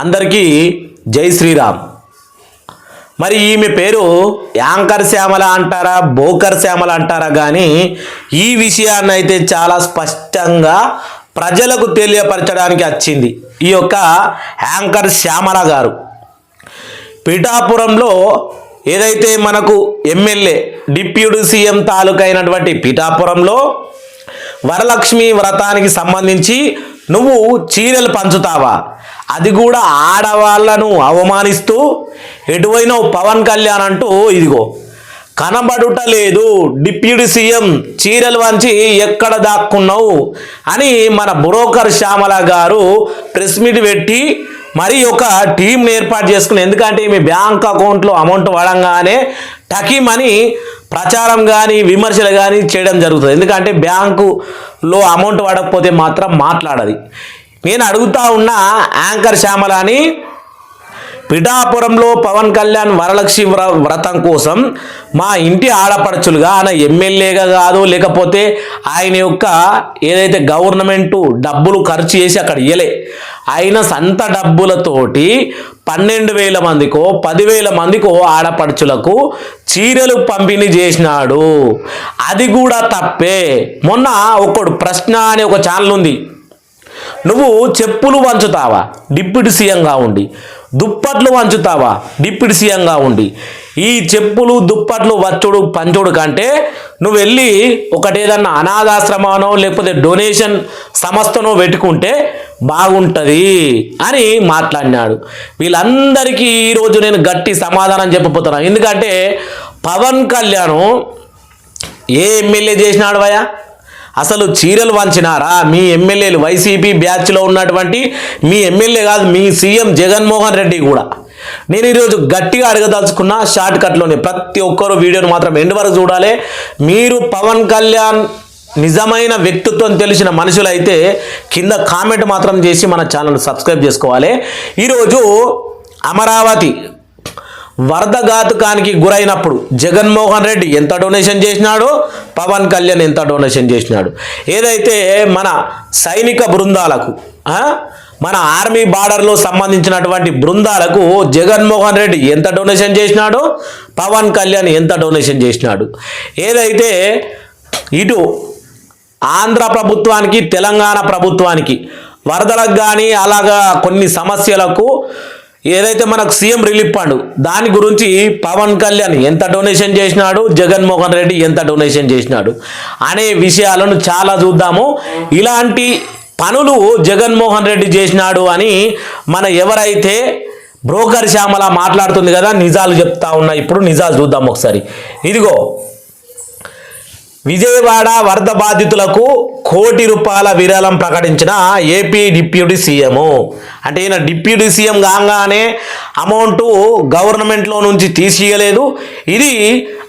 అందరికీ జై శ్రీరామ్. మరి ఈమె పేరు యాంకర్ శ్యామల అంటారా బోకర్ శ్యామల అంటారా కానీ ఈ విషయాన్ని అయితే చాలా స్పష్టంగా ప్రజలకు తెలియపరచడానికి వచ్చింది. ఈ యొక్క యాంకర్ శ్యామల గారు. పిఠాపురంలో ఏదైతే మనకు ఎమ్మెల్యే డిప్యూటీ సీఎం తాలూకైనటువంటి పిఠాపురంలో వరలక్ష్మి వ్రతానికి సంబంధించి నువ్వు చీరలు పంచుతావా? అది కూడా ఆడవాళ్ళను అవమానిస్తూ ఎటువైనా పవన్ కళ్యాణ్? అంటూ ఇదిగో కనబడుట లేదు డిప్యూటీ సీఎం చీరలు వంచి ఎక్కడ దాక్కున్నావు? అని మన బ్రోకర్ శ్యామల గారు ప్రెస్ మీట్ పెట్టి మరి ఒక టీంని ఏర్పాటు చేసుకుని ఎందుకంటే మీ బ్యాంక్ అకౌంట్లో అమౌంట్ పడంగానే టకీమని ప్రచారం కానీ విమర్శలు కానీ చేయడం జరుగుతుంది. ఎందుకంటే బ్యాంకులో అమౌంట్ పడకపోతే మాత్రం మాట్లాడది. నేను అడుగుతా ఉన్న యాంకర్ శ్యామలాని పిఠాపురంలో పవన్ కళ్యాణ్ వరలక్ష్మి వ్ర వ్రతం కోసం మా ఇంటి ఆడపడుచులుగా ఆయన ఎమ్మెల్యేగా కాదు లేకపోతే ఆయన యొక్క ఏదైతే గవర్నమెంట్ డబ్బులు ఖర్చు చేసి అక్కడ ఇయ్యలే. ఆయన సొంత డబ్బులతోటి పన్నెండు వేల మందికో పదివేల మందికో ఆడపడుచులకు చీరలు పంపిణీ చేసినాడు. అది కూడా తప్పే. మొన్న ఒకడు ప్రశ్న అనే ఒక ఛానల్ ఉంది. నువ్వు చెప్పులు వంచుతావా? డిప్యూటీ సీఎంగా ఉండి. దుప్పట్లు వంచుతావా? డిప్యూటీ సీఎంగా ఉండి. ఈ చెప్పులు దుప్పట్లు వచ్చుడు పంచుడు కంటే నువ్వు వెళ్ళి ఒకటేదన్నా అనాథాశ్రమానో లేకపోతే డొనేషన్ సంస్థనో పెట్టుకుంటే బాగుంటుంది అని మాట్లాడినాడు. వీళ్ళందరికీ ఈరోజు నేను గట్టి సమాధానం చెప్పబోతున్నాను ఎందుకంటే పవన్ కళ్యాణ్ ఏ ఎమ్మెల్యే చేసినాడు భయా అసలు చీరలు వంచినారా? మీ ఎమ్మెల్యేలు వైసీపీ బ్యాచ్లో ఉన్నటువంటి మీ ఎమ్మెల్యే కాదు మీ సీఎం జగన్మోహన్ రెడ్డి కూడా. నేను ఈరోజు గట్టిగా అడగదలుచుకున్న షార్ట్ కట్లోనే ప్రతి ఒక్కరు వీడియోని మాత్రం ఎండ్ వరకు చూడాలి. మీరు పవన్ కళ్యాణ్ నిజమైన వ్యక్తిత్వం తెలిసిన మనుషులైతే కింద కామెంట్ మాత్రం చేసి మన ఛానల్ సబ్స్క్రైబ్ చేసుకోవాలి. ఈరోజు అమరావతి వరద ఘాతుకానికి గురైనప్పుడు జగన్మోహన్ రెడ్డి ఎంత డొనేషన్ చేసినాడు? పవన్ కళ్యాణ్ ఎంత డొనేషన్ చేసినాడు? ఏదైతే మన సైనిక బృందాలకు మన ఆర్మీ బార్డర్లో సంబంధించినటువంటి బృందాలకు జగన్మోహన్ రెడ్డి ఎంత డొనేషన్ చేసినాడు? పవన్ కళ్యాణ్ ఎంత డొనేషన్ చేసినాడు? ఏదైతే ఇటు ఆంధ్ర ప్రభుత్వానికి తెలంగాణ ప్రభుత్వానికి వరదలకు కానీ అలాగా కొన్ని సమస్యలకు ఏదైతే మనకు సీఎం రిలీఫ్ ఫండ్ దాని గురించి పవన్ కళ్యాణ్ ఎంత డొనేషన్ చేసినాడు జగన్మోహన్ రెడ్డి ఎంత డొనేషన్ చేసినాడు అనే విషయాలను చాలా చూద్దాము. ఇలాంటి పనులు జగన్మోహన్ రెడ్డి చేసినాడు అని మన ఎవరైతే బ్రోకర్ శ్యామల మాట్లాడుతుంది కదా నిజాలు చెప్తా ఉన్నా ఇప్పుడు నిజాలు చూద్దాం ఒకసారి. ఇదిగో విజయవాడ వరద బాధితులకు కోటి రూపాయల విరాళం ప్రకటించిన ఏపీ డిప్యూటీ సీఎం. అంటే ఈయన డిప్యూటీ సీఎం కాగానే అమౌంట్ గవర్నమెంట్లో నుంచి తీసియలేదు. ఇది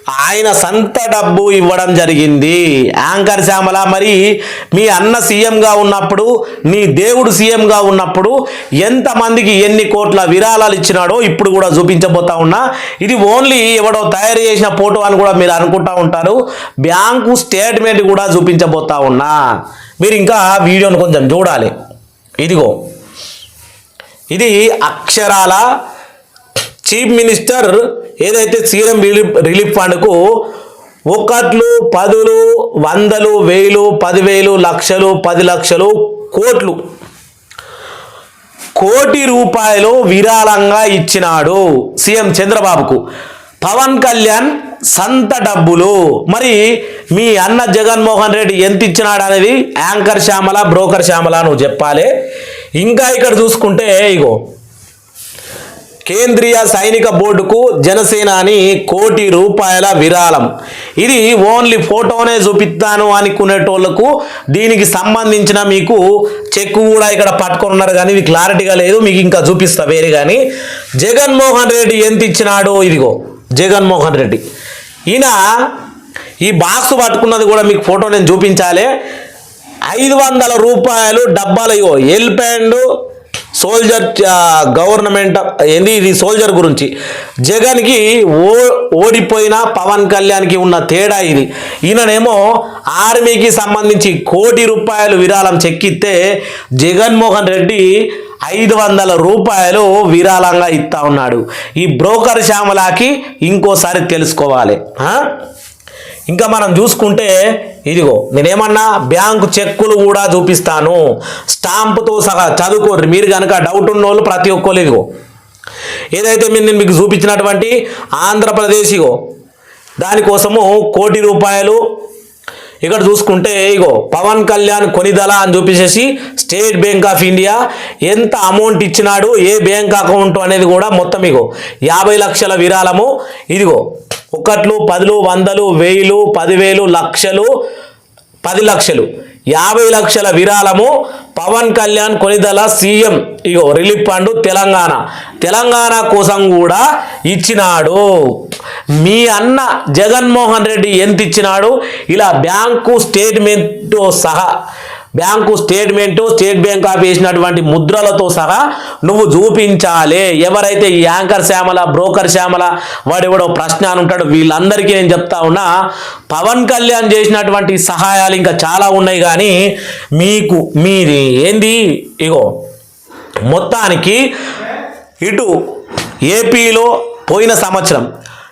ఆయన సంత డబ్బు ఇవ్వడం జరిగింది. యాంకర్ శ్యామల మరి మీ అన్న సీఎంగా ఉన్నప్పుడు నీ దేవుడు సీఎంగా ఉన్నప్పుడు ఎంతమందికి ఎన్ని కోట్ల విరాళాలు ఇచ్చినాడో ఇప్పుడు కూడా చూపించబోతా ఉన్నా. ఇది ఓన్లీ ఎవడో తయారు చేసిన ఫోటో అని కూడా మీరు అనుకుంటా ఉంటారు. బ్యాంకు స్టేట్మెంట్ కూడా చూపించబోతా ఉన్నా. మీరు ఇంకా వీడియోను కొంచెం చూడాలి. ఇదిగో. ఇది అక్షరాల చీఫ్ మినిస్టర్ ఏదైతే సీఎం రిలీఫ్ రిలీఫ్ ఫండ్కు ఒకట్లు పదులు వందలు వేలు పదివేలు లక్షలు పది లక్షలు కోట్లు. కోటి రూపాయలు విరాళంగా ఇచ్చినాడు సీఎం చంద్రబాబుకు. పవన్ కళ్యాణ్ సంత డబ్బులు. మరి మీ అన్న జగన్మోహన్ రెడ్డి ఎంత ఇచ్చినాడు అనేది యాంకర్ శ్యామల బ్రోకర్ శ్యామల నువ్వు చెప్పాలి. ఇంకా ఇక్కడ చూసుకుంటే ఇగో కేంద్రీయ సైనిక బోర్డుకు జనసేన అని కోటి రూపాయల విరాళం. ఇది ఓన్లీ ఫోటోనే చూపిస్తాను అనుకునేటోళ్ళకు దీనికి సంబంధించిన మీకు చెక్ కూడా ఇక్కడ పట్టుకొని ఉన్నారు కానీ ఇది క్లారిటీగా లేదు మీకు ఇంకా చూపిస్తా వేరే కానీ. జగన్మోహన్ రెడ్డి ఎంత ఇచ్చినాడో ఇదిగో జగన్మోహన్ రెడ్డి. ఈయన ఈ బాక్స్ పట్టుకున్నది కూడా మీకు ఫోటో నేను చూపించాలి. ఐదు వందల రూపాయలు డబ్బాలు ఇగో ఎల్ ప్యాండు సోల్జర్ గవర్నమెంట్ ఏంది ఇది సోల్జర్ గురించి? జగన్కి ఓ ఓడిపోయిన పవన్ కళ్యాణ్కి ఉన్న తేడా ఇది. ఈయననేమో ఆర్మీకి సంబంధించి కోటి రూపాయలు విరాళం చెక్కిస్తే జగన్మోహన్ రెడ్డి ఐదు వందల రూపాయలు విరాళంగా ఇస్తా ఉన్నాడు. ఈ బ్రోకర్ శ్యామలాకి ఇంకోసారి తెలుసుకోవాలి. ఇంకా మనం చూసుకుంటే ఇదిగో నేనేమన్నా బ్యాంకు చెక్కులు కూడా చూపిస్తాను. స్టాంపుతో సహా చదువుకోరు మీరు కనుక డౌట్ ఉన్న వాళ్ళు ప్రతి ఒక్కరు ఇదిగో. ఏదైతే మీరు నేను మీకు చూపించినటువంటి ఆంధ్రప్రదేశ్ ఇగో దానికోసము కోటి రూపాయలు ఇక్కడ చూసుకుంటే ఇగో పవన్ కళ్యాణ్ కొనిదల అని చూపించేసి స్టేట్ బ్యాంక్ ఆఫ్ ఇండియా ఎంత అమౌంట్ ఇచ్చినాడు ఏ బ్యాంక్ అకౌంట్ అనేది కూడా మొత్తం ఇగో యాభై లక్షల విరాళము. ఇదిగో ఒకట్లు పదులు వందలు వెయ్యిలు పదివేలు లక్షలు పది లక్షలు యాభై లక్షల విరాళము. పవన్ కళ్యాణ్ కొనిదల సీఎం ఇగో రిలీఫ్ ఫండ్ తెలంగాణ. తెలంగాణ కోసం కూడా ఇచ్చినాడు. మీ అన్న జగన్మోహన్ రెడ్డి ఎంత ఇచ్చినాడు? ఇలా బ్యాంకు స్టేట్మెంట్తో సహా bank statement state bank of వేసినటువంటి ముద్రలతో సహా నువ్వు చూపించాలి. ఎవరైతే ఈ యాంకర్ శ్యామల బ్రోకర్ శ్యామల వాడెవడో ప్రశ్న అని ఉంటాడు వీళ్ళందరికీ నేను చెప్తా ఉన్నా పవన్ కళ్యాణ్ చేసినటువంటి సహాయాలు ఇంకా చాలా ఉన్నాయి కానీ మీకు మీది ఏంది? ఇగో మొత్తానికి ఇటు ఏపీలో పోయిన సంవత్సరం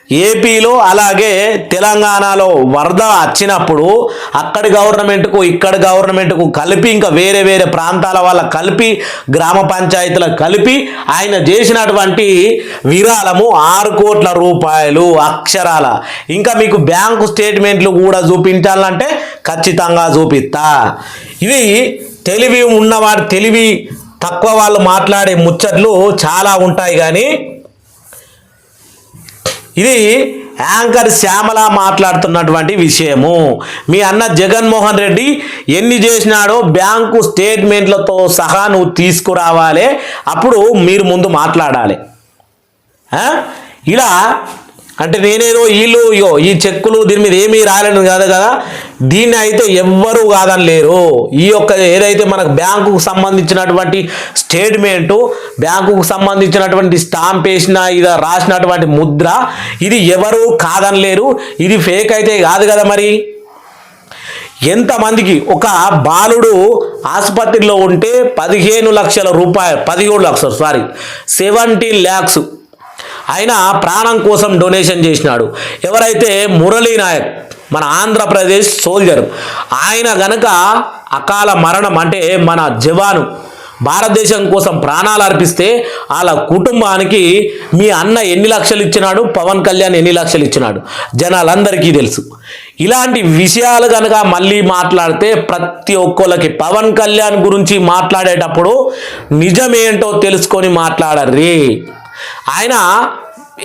ఏపీలో అలాగే తెలంగాణలో వరద వచ్చినప్పుడు అక్కడి గవర్నమెంట్కు ఇక్కడ గవర్నమెంట్కు కలిపి ఇంకా వేరే వేరే ప్రాంతాల వాళ్ళ కలిపి గ్రామ పంచాయతీల కలిపి ఆయన చేసినటువంటి విరాళము ఆరు కోట్ల రూపాయలు అక్షరాల. ఇంకా మీకు బ్యాంకు స్టేట్మెంట్లు కూడా చూపించాలంటే ఖచ్చితంగా చూపిస్తా. ఇవి తెలివి ఉన్నవాడు తెలివి తక్కువ వాళ్ళు మాట్లాడే ముచ్చట్లు చాలా ఉంటాయి కానీ ఇది యాంకర్ శ్యామల మాట్లాడుతున్నటువంటి విషయము. మీ అన్న జగన్మోహన్ రెడ్డి ఎన్ని చేసినాడో బ్యాంకు స్టేట్మెంట్లతో సహా నువ్వు తీసుకురావాలి. అప్పుడు మీరు ముందు మాట్లాడాలి. ఇలా అంటే నేనేదో వీళ్ళు ఇగో ఈ చెక్కులు దీని మీద ఏమీ రాలేను కాదు కదా. దీన్ని అయితే ఎవ్వరూ కాదని లేరు. ఈ యొక్క ఏదైతే మనకు బ్యాంకుకు సంబంధించినటువంటి స్టేట్మెంటు బ్యాంకుకు సంబంధించినటువంటి స్టాంప్ వేసిన ఇది రాసినటువంటి ముద్ర ఇది ఎవరు కాదని లేరు. ఇది ఫేక్ అయితే కాదు కదా మరి. ఎంతమందికి ఒక బాలుడు ఆసుపత్రిలో ఉంటే పదిహేను లక్షల రూపాయలు పదిహేడు లక్షలు సారీ సెవెంటీన్ ల్యాక్స్ ఆయన ప్రాణం కోసం డొనేషన్ చేసినాడు. ఎవరైతే మురళీ నాయక్ మన ఆంధ్రప్రదేశ్ సోల్జర్ ఆయన గనక అకాల మరణం అంటే మన జవాను భారతదేశం కోసం ప్రాణాలు అర్పిస్తే వాళ్ళ కుటుంబానికి మీ అన్న ఎన్ని లక్షలు ఇచ్చినాడు? పవన్ కళ్యాణ్ ఎన్ని లక్షలు ఇచ్చినాడు? జనాలందరికీ తెలుసు. ఇలాంటి విషయాలు కనుక మళ్ళీ మాట్లాడితే ప్రతి ఒక్కళ్ళకి పవన్ కళ్యాణ్ గురించి మాట్లాడేటప్పుడు నిజమేంటో తెలుసుకొని మాట్లాడర్రీ ఆయన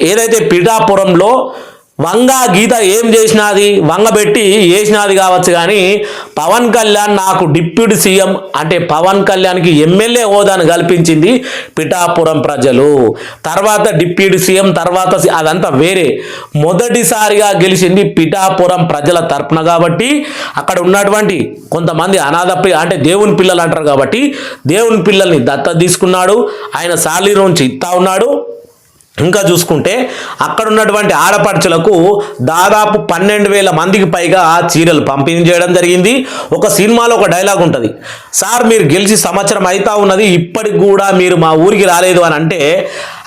ఏదైతే పిఠాపురంలో వంగ గీత ఏం చేసినది? వంగబెట్టి వేసినది కావచ్చు కానీ పవన్ కళ్యాణ్ నాకు డిప్యూటీ సీఎం అంటే పవన్ కళ్యాణ్కి ఎమ్మెల్యే హోదాను కల్పించింది పిఠాపురం ప్రజలు. తర్వాత డిప్యూటీ సీఎం తర్వాత అదంతా వేరే. మొదటిసారిగా గెలిచింది పిఠాపురం ప్రజల తరపున కాబట్టి అక్కడ ఉన్నటువంటి కొంతమంది అనాథపి అంటే దేవుని పిల్లలు అంటారు కాబట్టి దేవుని పిల్లల్ని దత్త తీసుకున్నాడు. ఆయన సాలీ నుంచి ఇస్తా ఉన్నాడు. ఇంకా చూసుకుంటే అక్కడ ఉన్నటువంటి ఆడపడుచులకు దాదాపు పన్నెండు వేల మందికి పైగా చీరలు పంపిణీ చేయడం జరిగింది. ఒక సినిమాలో ఒక డైలాగ్ ఉంటుంది. సార్ మీరు గెలిచి సంవత్సరం అవుతా ఉన్నది ఇప్పటికి కూడా మీరు మా ఊరికి రాలేదు అని అంటే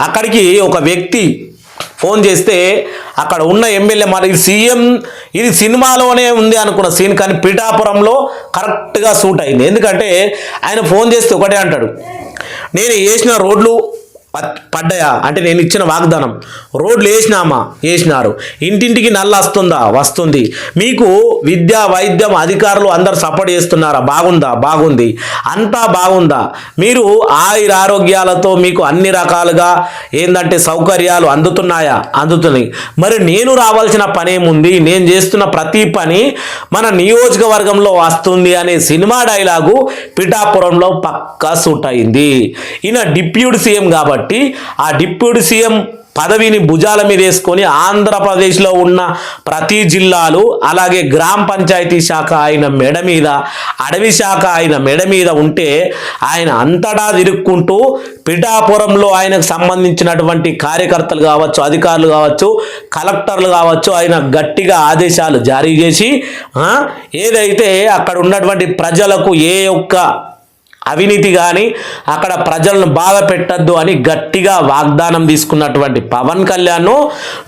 అక్కడికి ఒక వ్యక్తి ఫోన్ చేస్తే అక్కడ ఉన్న ఎమ్మెల్యే మరి ఇది సీఎం ఇది సినిమాలోనే ఉంది అనుకున్న సీన్ కానీ పిఠాపురంలో కరెక్ట్గా సూట్ అయింది. ఎందుకంటే ఆయన ఫోన్ చేస్తే ఒకటే అంటాడు. నేను వేసిన రోడ్లు పడ్డాయా? అంటే నేను ఇచ్చిన వాగ్దానం. రోడ్లు వేసినామా? వేసినారు. ఇంటింటికి నల్ల వస్తుందా? వస్తుంది. మీకు విద్య వైద్యం అధికారులు అందరు సపోర్ట్ చేస్తున్నారా? బాగుందా? బాగుంది. అంతా బాగుందా? మీరు ఆయుర ఆరోగ్యాలతో మీకు అన్ని రకాలుగా ఏంటంటే సౌకర్యాలు అందుతున్నాయా? అందుతున్నాయి. మరి నేను రావాల్సిన పని ఏముంది? నేను చేస్తున్న ప్రతి పని మన నియోజకవర్గంలో వస్తుంది అనే సినిమా డైలాగు పిఠాపురంలో పక్కా సూట్ అయింది. ఈయన డిప్యూటీ సీఎం కాబట్టి ఆ డిప్యూటీ సీఎం పదవిని భుజాల మీద వేసుకొని ఆంధ్రప్రదేశ్లో ఉన్న ప్రతి జిల్లాలు అలాగే గ్రామ పంచాయతీ శాఖ ఆయన మెడ మీద అడవి శాఖ ఆయన మెడ మీద ఉంటే ఆయన అంతటా తిరుక్కుంటూ పిఠాపురంలో ఆయనకు సంబంధించినటువంటి కార్యకర్తలు కావచ్చు అధికారులు కావచ్చు కలెక్టర్లు కావచ్చు ఆయన గట్టిగా ఆదేశాలు జారీ చేసి ఏదైతే అక్కడ ఉన్నటువంటి ప్రజలకు ఏ యొక్క అవినీతి కానీ అక్కడ ప్రజలను బాధ పెట్టద్దు అని గట్టిగా వాగ్దానం తీసుకున్నటువంటి పవన్ కళ్యాణ్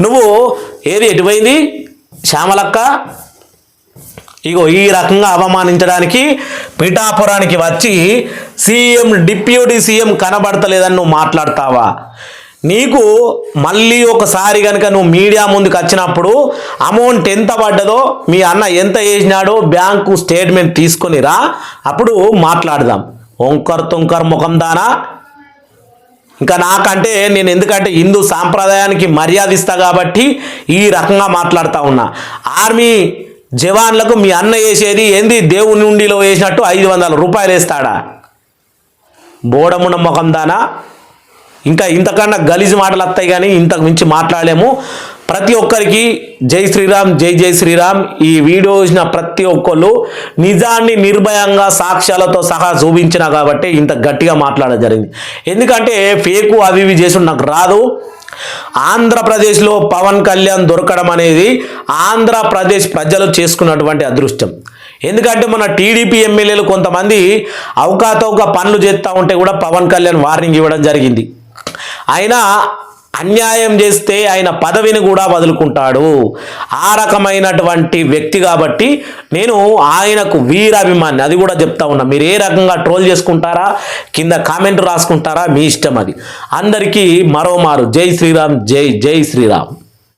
నువ్వు ఏది ఎటుపోయింది? శ్యామలక్క ఇగో ఈ రకంగా అవమానించడానికి పిఠాపురానికి వచ్చి సీఎం డిప్యూటీ సీఎం కనబడతలేదని నువ్వు మాట్లాడతావా? నీకు మళ్ళీ ఒకసారి కనుక నువ్వు మీడియా ముందుకు వచ్చినప్పుడు అమౌంట్ ఎంత పడ్డదో మీ అన్న ఎంత వేసినాడో బ్యాంకు స్టేట్మెంట్ తీసుకొని రా అప్పుడు మాట్లాడదాం. ఒంకర్ తొంకర్ ముఖం దానా? ఇంకా నాకంటే నేను ఎందుకంటే హిందూ సాంప్రదాయానికి మర్యాద ఇస్తా కాబట్టి ఈ రకంగా మాట్లాడుతూ ఉన్నా. ఆర్మీ జవాన్లకు మీ అన్న వేసేది ఏంది? దేవుని ఉండిలో వేసినట్టు ఐదు వందల రూపాయలు వేస్తాడా? బోడమున ముఖం దానా? ఇంకా ఇంతకన్నా గలీజు మాటలు వస్తాయి కానీ ఇంతకు మించి మాట్లాడలేము. ప్రతి ఒక్కరికి జై శ్రీరామ్ జై జై శ్రీరామ్. ఈ వీడియో చూసిన ప్రతి ఒక్కళ్ళు నిజాన్ని నిర్భయంగా సాక్ష్యాలతో సహా చూపించిన కాబట్టి ఇంత గట్టిగా మాట్లాడడం జరిగింది. ఎందుకంటే ఫేకు అవి ఇవి చేసి నాకు రాదు. ఆంధ్రప్రదేశ్లో పవన్ కళ్యాణ్ దొరకడం అనేది ఆంధ్రప్రదేశ్ ప్రజలు చేసుకున్నటువంటి అదృష్టం. ఎందుకంటే మన టీడీపీ ఎమ్మెల్యేలు కొంతమంది అవకాతవక పనులు చేస్తూ ఉంటే కూడా పవన్ కళ్యాణ్ వార్నింగ్ ఇవ్వడం జరిగింది. అయినా అన్యాయం చేస్తే ఆయన పదవిని కూడా వదులుకుంటాడు. ఆ రకమైనటువంటి వ్యక్తి కాబట్టి నేను ఆయనకు వీరాభిమాని. అది కూడా చెప్తా ఉన్నా. మీరు ఏ రకంగా ట్రోల్ చేసుకుంటారా? కింద కామెంట్ రాసుకుంటారా? మీ ఇష్టం అది. అందరికీ మరోమారు. జై శ్రీరామ్ జై జై శ్రీరామ్.